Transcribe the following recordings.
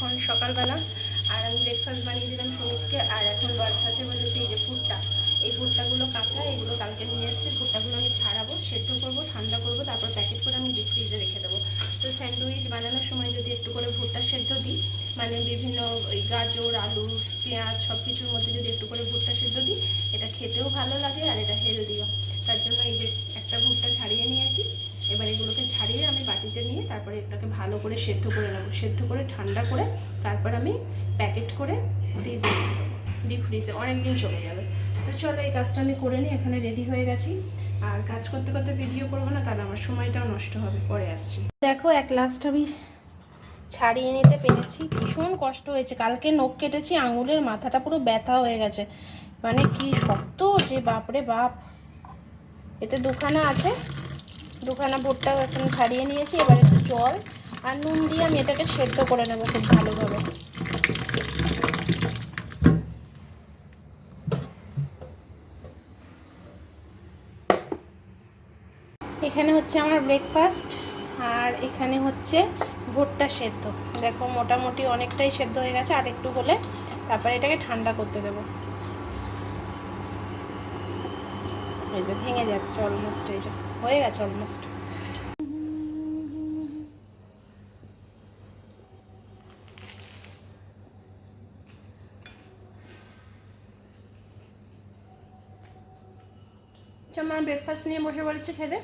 এখন সকালবেলা, আর আমি ব্রেকফাস্ট বানিয়ে দিলাম সুমিতকে, আর এখন বর্ষাতে বলেছি এই যে ভুট্টা এই ভুট্টাগুলো কাঁচা, এগুলো কালকে নিয়ে এসেছি ভুট্টাগুলো আমি ছাড়াবো, সেদ্ধ করব, ঠান্ডা করব, তারপর প্যাকেট করে আমি ডিপ ফ্রিজে রেখে দেবো। তো স্যান্ডউইচ বানানোর সময় যদি একটু করে ভুট্টা সেদ্ধ দিই মানে বিভিন্ন ওই গাজর, আলু, পেঁয়াজ সব কিছুর মধ্যে যদি একটু করে ভুট্টা সেদ্ধ দিই, এটা খেতেও ভালো লাগে আর এটা হেলদিও তার জন্য এই যে একটা ভুট্টা ছাড়িয়ে নিয়েছি। এবার এগুলোকে ছাড়িয়ে আমি বাটিতে নিয়ে তারপরে এটাকে ভালো করে সেদ্ধ করে নেব। সেদ্ধ করে, ঠান্ডা করে তারপর আমি প্যাকেট করে ফ্রিজে ডিপ ফ্রিজে অনেক দিন চলে যাবে। তো চলো এই কাজটা আমি করে নিই, এখানে রেডি হয়ে গেছি। আর কাজ করতে করতে ভিডিও করব না, তাহলে আমার সময়টাও নষ্ট হবে, পরে আসছি। দেখো, এক লাস্ট আমি ছাড়িয়ে নিতে পেরেছি। ভীষণ কষ্ট হয়েছে, কালকে নখ কেটেছি, আঙুলের মাথাটা পুরো ব্যথা হয়ে গেছে। মানে কি শক্ত যে, বাপরে বাপ। এতে দুখানা আছে। দুখানা ভুট্টা এখন ছাড়িয়ে নিয়েছি, এবার একটু জল আর নুন দিয়ে আমি এটাকে সেদ্ধ করে নেব খুব ভালোভাবে। এখানে হচ্ছে আমার ব্রেকফাস্ট আর এখানে হচ্ছে ভুট্টা সেদ্ধ। দেখো মোটামুটি অনেকটাই সেদ্ধ হয়ে গেছে, আর একটু হলে তারপরে এটাকে ঠান্ডা করতে দেবো। এই যে ভেঙে যাচ্ছে অলমোস্ট এই যে। হয়ে গেছে অলমোস্ট আমার ব্রেকফাস্ট নিয়ে বসে পড়েছে খেতে।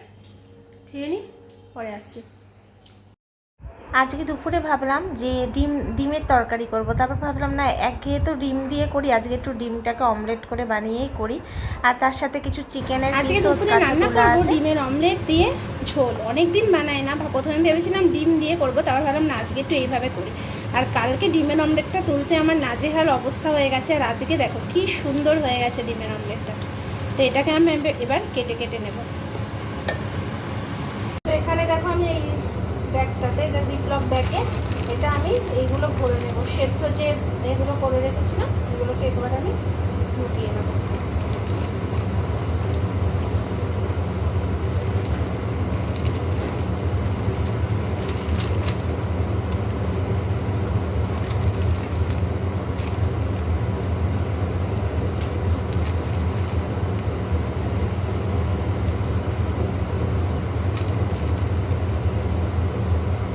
খেয়ে নিই পরে আসছি। আজকে দুপুরে ভাবলাম যে ডিম ডিমের তরকারি করব। তারপর ভাবলাম না একঘেয়ে তো ডিম দিয়ে করি। আজকে একটু ডিমটাকে অমলেট করে বানিয়েই করি। আর তার সাথে কিছু চিকেনের ডিমের অমলেট দিয়ে ঝোল। অনেক দিন বানাই না প্রথমে ভেবেছিলাম ডিম দিয়ে করব তারপর ভাবলাম না আজকে একটু এইভাবে করি। আর কালকে ডিমের অমলেটটা তুলতে আমার নাজেহাল অবস্থা হয়ে গেছে। আর আজকে দেখো কি সুন্দর হয়ে গেছে ডিমের অমলেটটা তো এটাকে আমি এবার কেটে কেটে নেব তো এখানে দেখো আমি এই ব্যাগটাতে এটা জিপলক ব্যাগে এটা আমি এইগুলো ভরে নেব সেদ্ধ যে এগুলো করে রেখেছিলাম এগুলোকে একবার আমি ঢুকিয়ে নেব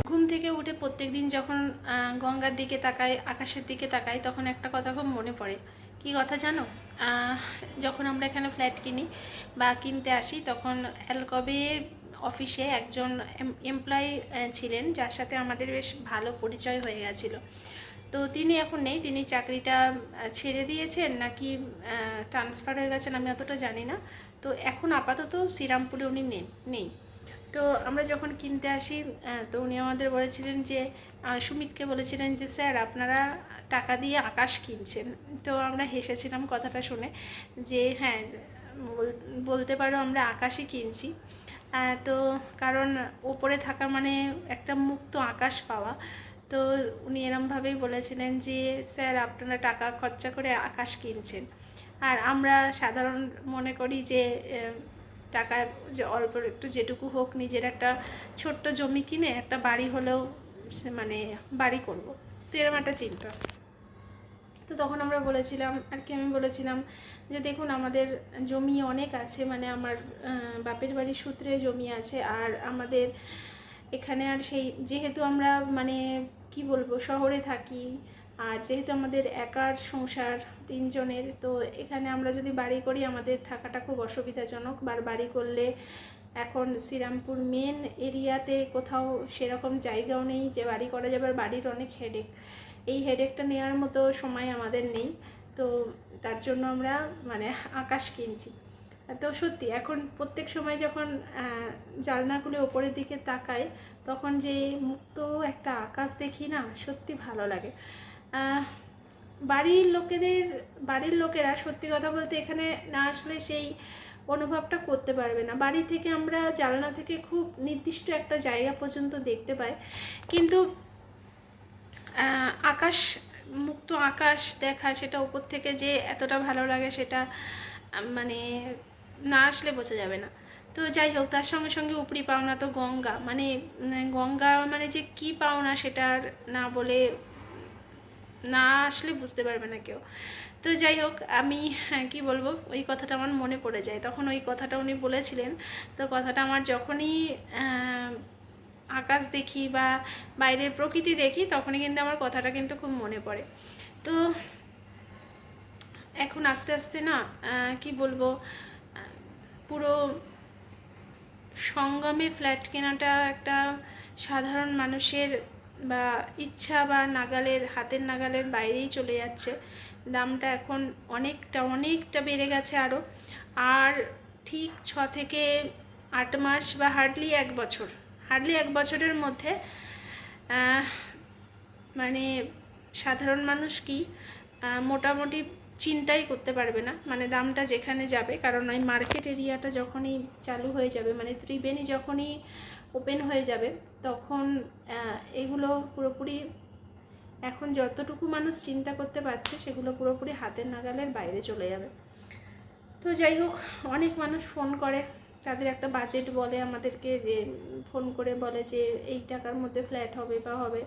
ঘুম থেকে উঠে প্রত্যেকদিন যখন গঙ্গার দিকে তাকাই, আকাশের দিকে তাকাই, তখন একটা কথা খুব মনে পড়ে। কি কথা জানো? যখন আমরা এখানে ফ্ল্যাট কিনি বা কিনতে আসি, তখন অ্যালকবের অফিসে একজন এমপ্লয়ি ছিলেন, যার সাথে আমাদের বেশ ভালো পরিচয় হয়ে গেছিল। তো তিনি এখন নেই, তিনি চাকরিটা ছেড়ে দিয়েছেন নাকি ট্রান্সফার হয়ে গেছেন আমি অতটা জানি না। তো এখন আপাতত শ্রীরামপুরে উনি নেই। তো আমরা যখন কিনতে আসি তো উনি আমাদের বলেছিলেন যে সুমিতকে বলেছিলেন যে, স্যার, আপনারা টাকা দিয়ে আকাশ কিনছেন। তো আমরা হেসেছিলাম কথাটা শুনে যে হ্যাঁ বল- বলতে পারো আমরা আকাশই কিনছি। তো কারণ ওপরে থাকা মানে একটা মুক্ত আকাশ পাওয়া। তো উনি এরমভাবেই বলেছিলেন যে, স্যার, আপনারা টাকা খরচা করে আকাশ কিনছেন। আর আমরা সাধারণ মনে করি যে টাকা যে অল্প একটু যেটুকু হোক নিজের একটা ছোট্ট জমি কিনে একটা বাড়ি হলেও সে মানে বাড়ি করব। তো এরকম একটা চিন্তা। তো তখন আমরা বলেছিলাম, আর কি আমি বলেছিলাম যে দেখুন আমাদের জমি অনেক আছে মানে আমার বাপের বাড়ির সূত্রে জমি আছে, আর আমাদের এখানে আর সেই যেহেতু আমরা মানে কি বলব, শহরে থাকি, আর যেহেতু আমাদের একার সংসার তিনজনের। তো এখানে আমরা যদি বাড়ি করি, আমাদের থাকাটা খুব অসুবিধাজনক। বা বাড়ি করলে এখন শ্রীরামপুর মেন এরিয়াতে কোথাও সেরকম জায়গাও নেই যে বাড়ি করা যাবে, আর বাড়ির অনেক হেডেক এই হেডেকটা নেওয়ার মতো সময় আমাদের নেই। তো তার জন্য আমরা মানে আকাশ কিনছি। তো সত্যি, এখন প্রত্যেক সময় যখন খুলে ওপরের দিকে তাকাই, তখন যে মুক্ত একটা আকাশ দেখি না, সত্যি ভালো লাগে। বাড়ির লোকেদের, বাড়ির লোকেরা সত্যি কথা বলতে এখানে না আসলে সেই অনুভবটা করতে পারবে না। বাড়ি থেকে আমরা জানলা থেকে খুব নির্দিষ্ট একটা জায়গা পর্যন্ত দেখতে পাই। কিন্তু আকাশ, মুক্ত আকাশ দেখা, সেটা উপর থেকে যে এতটা ভালো লাগে সেটা মানে না আসলে বোঝা যাবে না। তো যাই হোক, তার সঙ্গে সঙ্গে উপরি পাওনা তো গঙ্গা। মানে গঙ্গা মানে যে কি পাওনা সেটার না বলে না আসলে বুঝতে পারবে না কেউ। তো যাই হোক আমি হ্যাঁ, কি বলব ওই কথাটা আমার মনে পড়ে যায়। তখন ওই কথাটা উনি বলেছিলেন। তো কথাটা আমার যখনই আকাশ দেখি বা বাইরের প্রকৃতি দেখি তখনই কিন্তু আমার কথাটা কিন্তু খুব মনে পড়ে। তো এখন আস্তে আস্তে না কি বলব পুরো সঙ্গমে ফ্ল্যাট কেনাটা একটা সাধারণ মানুষের বা ইচ্ছা বা নাগালের, হাতের নাগালের বাইরেই চলে যাচ্ছে। দামটা এখন অনেকটা অনেকটা বেড়ে গেছে আরও আর ঠিক ছ থেকে আট মাস বা হার্ডলি এক বছর হার্ডলি এক বছরের মধ্যে মানে সাধারণ মানুষ কি মোটামুটি চিন্তাই করতে পারবে না। মানে দামটা যেখানে যাবে, কারণ ওই মার্কেট এরিয়াটা যখনই চালু হয়ে যাবে মানে ত্রিবেণী যখনই ওপেন হয়ে যাবে, তখন এগুলো পুরোপুরি, এখন যতটুকু মানুষ চিন্তা করতে পারছে, সেগুলো পুরোপুরি হাতের নাগালের বাইরে চলে যাবে। তো যাই হোক, অনেক মানুষ ফোন করে, তাদের একটা বাজেট বলে আমাদেরকে যে ফোন করে বলে যে, এই টাকার মধ্যে ফ্ল্যাট হবে বা হবে।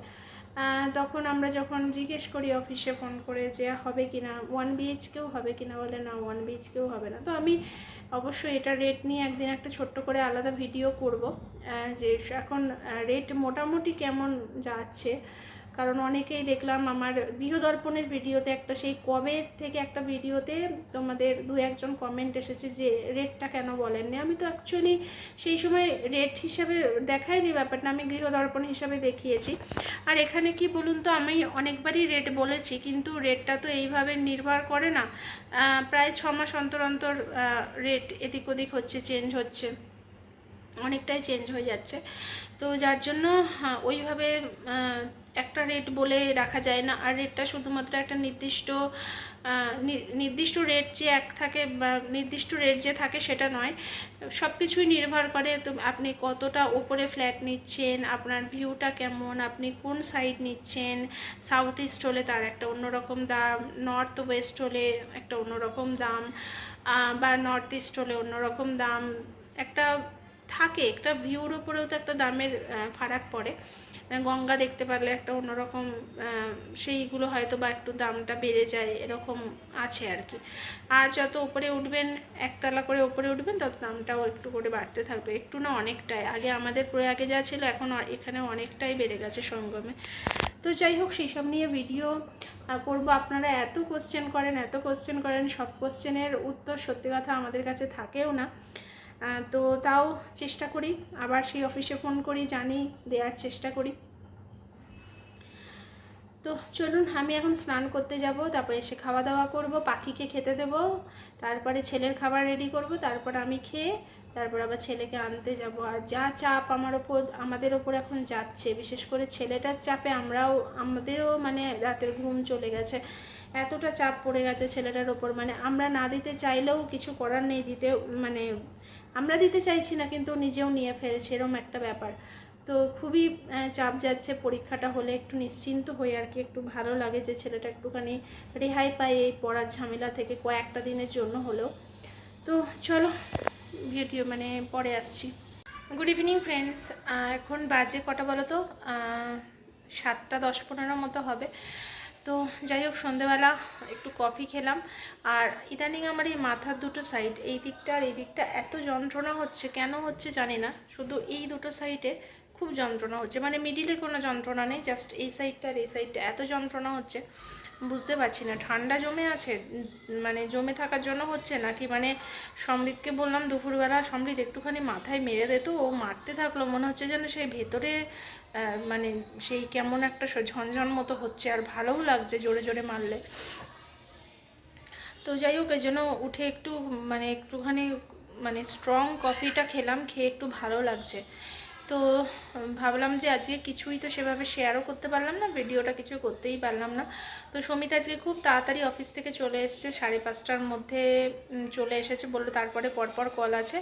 তখন আমরা যখন জিজ্ঞেস করি অফিসে ফোন করে যে হবে কি না ওয়ান বিএইচকেও হবে কি না বলে, না ওয়ান বিএইচকেও হবে না। তো আমি অবশ্যই এটা রেট নিয়ে একদিন একটা ছোট্ট করে আলাদা ভিডিও করব যে এখন রেট মোটামুটি কেমন যাচ্ছে। কারণ অনেকেই দেখলাম আমার গৃহদর্পণের ভিডিওতে একটা সেই কবে থেকে একটা ভিডিওতে তোমাদের দু একজন কমেন্ট এসেছে যে রেটটা কেন বলেননি। আমি তো অ্যাকচুয়ালি সেই সময় রেট হিসাবে দেখাইনি ব্যাপারটা আমি গৃহদর্পণ হিসাবে দেখিয়েছি। আর এখানে কি বলুন তো আমি অনেকবারই রেট বলেছি কিন্তু রেটটা তো এইভাবে নির্ভর করে না। প্রায় ছ মাস অন্তর অন্তর রেট এদিক ওদিক হচ্ছে চেঞ্জ হচ্ছে। অনেকটাই চেঞ্জ হয়ে যাচ্ছে। তো যার জন্য হ্যাঁ, ওইভাবে একটা রেট বলে রাখা যায় না। আর রেটটা শুধুমাত্র একটা নির্দিষ্ট নির্দিষ্ট রেট যে এক থাকে বা নির্দিষ্ট রেট যে থাকে সেটা নয়। সব কিছুই নির্ভর করে তো আপনি কতটা ওপরে ফ্ল্যাট নিচ্ছেন, আপনার ভিউটা কেমন, আপনি কোন সাইড নিচ্ছেন? সাউথ ইস্ট হলে তার একটা অন্যরকম দাম নর্থ ওয়েস্ট হলে একটা অন্যরকম দাম বা নর্থ ইস্ট হলে অন্যরকম দাম। একটা থাকে, একটা ভিউর উপরেও তো একটা দামের ফারাক পড়ে। গঙ্গা দেখতে পারলে একটা অন্যরকম সেইগুলো হয়তো বা একটু দামটা বেড়ে যায়, এরকম আছে আর কি। আর যত উপরে উঠবেন, একতলা করে উপরে উঠবেন, তত দামটাও একটু করে বাড়তে থাকবে। একটু না অনেকটাই। আগে আমাদের প্রয়াগে যা ছিল, এখন এখানে অনেকটাই বেড়ে গেছে সঙ্গমে। তো যাই হোক সেই সব নিয়ে ভিডিও করব। আপনারা এত কোশ্চেন করেন, এত কোশ্চেন করেন, সব কোশ্চেনের উত্তর সত্যি কথা আমাদের কাছে থাকেও না। তো তাও চেষ্টা করি। আবার সেই অফিসে ফোন করি, জানি, দেওয়ার চেষ্টা করি। তো চলুন, আমি এখন স্নান করতে যাব, তারপরে এসে খাওয়া দাওয়া করব, পাখিকে খেতে দেব, তারপরে ছেলের খাবার রেডি করব, তারপর আমি খেয়ে, তারপর আবার ছেলেকে আনতে যাব। আর যা চাপ আমার ওপর, আমাদের ওপর এখন যাচ্ছে, বিশেষ করে ছেলেটার চাপে আমরাও, আমাদেরও মানে রাতের ঘুম চলে গেছে। এতটা চাপ পড়ে গেছে ছেলেটার ওপর মানে আমরা না দিতে চাইলেও কিছু করার নেই, দিতে মানে আমরা দিতে চাইছি না, কিন্তু নিজেও নিয়ে ফেলছে, এরম একটা ব্যাপার। তো খুবই চাপ যাচ্ছে পরীক্ষাটা হলে, একটু নিশ্চিন্ত হই আর কি, একটু ভালো লাগে যে ছেলেটা একটুখানি রেহাই পায় এই পড়ার ঝামেলা থেকে কয়েকটা দিনের জন্য হলেও। তো চলো, ভিডিও মানে পরে আসছি। গুড ইভিনিং ফ্রেন্ডস এখন বাজে কটা বলো তো? সাতটা দশ পনেরো মতো হবে। তো যাই হোক, সন্ধেবেলা একটু কফি খেলাম। আর ইদানিং আমার এই মাথার দুটো সাইড এই দিকটা আর এই দিকটা এত যন্ত্রণা হচ্ছে, কেন হচ্ছে জানি না। শুধু এই দুটো সাইডে খুব যন্ত্রণা হচ্ছে। মানে মিডিলে কোনো যন্ত্রণা নেই জাস্ট এই সাইডটা আর এই সাইডটা এত যন্ত্রণা হচ্ছে। বুঝতে পারছি না। ঠান্ডা জমে আছে মানে জমে থাকার জন্য হচ্ছে নাকি? মানে সমৃদ্ধকে বললাম দুপুরবেলা সমৃদ্ধ একটুখানি মাথায় মেরে দে তো, ও মারতে থাকল, মনে হচ্ছে যেন সেই ভেতরে মানে সেই কেমন একটা ঝনঝন মতো হচ্ছে, আর ভালোও লাগছে জোরে জোরে মারলে। তো যাই হোক জন্য উঠে একটু মানে একটুখানি মানে স্ট্রং কফিটা খেলাম, খেয়ে একটু ভালো লাগছে। তো ভাবলাম যে আজকে কিছুই তো সেভাবে শেয়ারও করতে পারলাম না ভিডিওটা কিছু করতেই পারলাম না। তো সমিত আজকে খুব তাড়াতাড়ি অফিস থেকে চলে এসেছে, সাড়ে পাঁচটার মধ্যে চলে এসেছে বলল তারপরে পরপর কল আছে।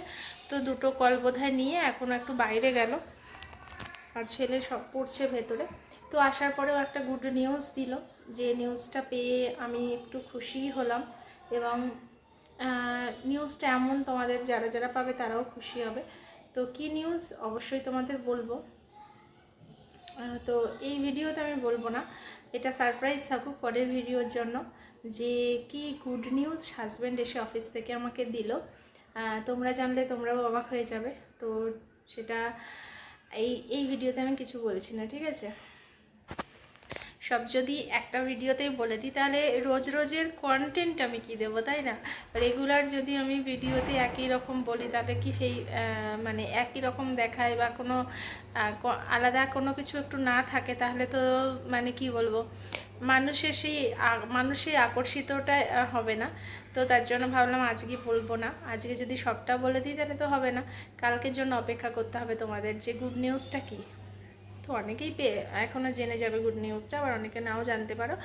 তো দুটো কল বোধহয় নিয়ে এখন একটু বাইরে গেল। আর ছেলে সব পড়ছে ভেতরে। তো আসার পরেও একটা গুড নিউজ দিল, যে নিউজটা পেয়ে আমি একটু খুশিই হলাম এবং নিউজটা এমন তোমাদের যারা যারা পাবে তারাও খুশি হবে। তো কি নিউজ অবশ্যই তোমাদের বলব। তো এই ভিডিওতে আমি বলব না। এটা সারপ্রাইজ থাকুক পরের ভিডিওর জন্য যে কি গুড নিউজ হাজব্যান্ড এসে অফিস থেকে আমাকে দিল। তোমরা জানলে তোমরাও অবাক হয়ে যাবে। তো সেটা এই এই ভিডিওতে আমি কিছু বলছি না, ঠিক আছে? সব যদি একটা ভিডিওতেই বলে দিই, তাহলে রোজ রোজের কন্টেন্ট আমি কি দেবো, তাই না? রেগুলার যদি আমি ভিডিওতে একই রকম বলি, তাহলে কি সেই মানে একই রকম দেখায় বা কোনো আলাদা কোনো কিছু একটু না থাকে, তাহলে তো মানে কি বলব? মানুষের সেই মানুষের আকর্ষিতটা হবে না। তো তার জন্য ভাবলাম আজকে বলব না। আজকে যদি সবটা বলে দিই, তাহলে তো হবে না। কালকের জন্য অপেক্ষা করতে হবে তোমাদের। যে গুড নিউজটা কী? তো অনেকেই পেয়ে এখনও জেনে যাবে গুড নিউজটা আবার অনেকে নাও জানতে পারো,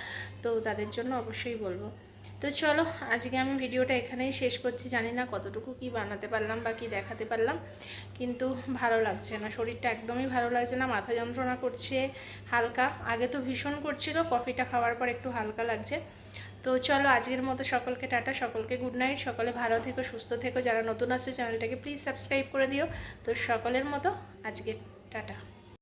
তো তাদের জন্য অবশ্যই বলব। তো চলো, আজকে আমি ভিডিওটা এখানেই শেষ করছি। জানি না কতটুকু কি বানাতে পারলাম বা কি দেখাতে পারলাম, কিন্তু ভালো লাগছে না। শরীরটা একদমই ভালো লাগছে না, মাথা যন্ত্রণা করছে হালকা। আগে তো ভীষণ করছিল, কফিটা খাওয়ার পর একটু হালকা লাগছে। তো চলো, আজকের মতো সকলকে টাটা, সকলকে গুড নাইট সকলে ভালো থেকো, সুস্থ থেকো। যারা নতুন আসছে চ্যানেলটাকে প্লিজ সাবস্ক্রাইব করে দিও। তো সকলের মতো আজকে, টাটা।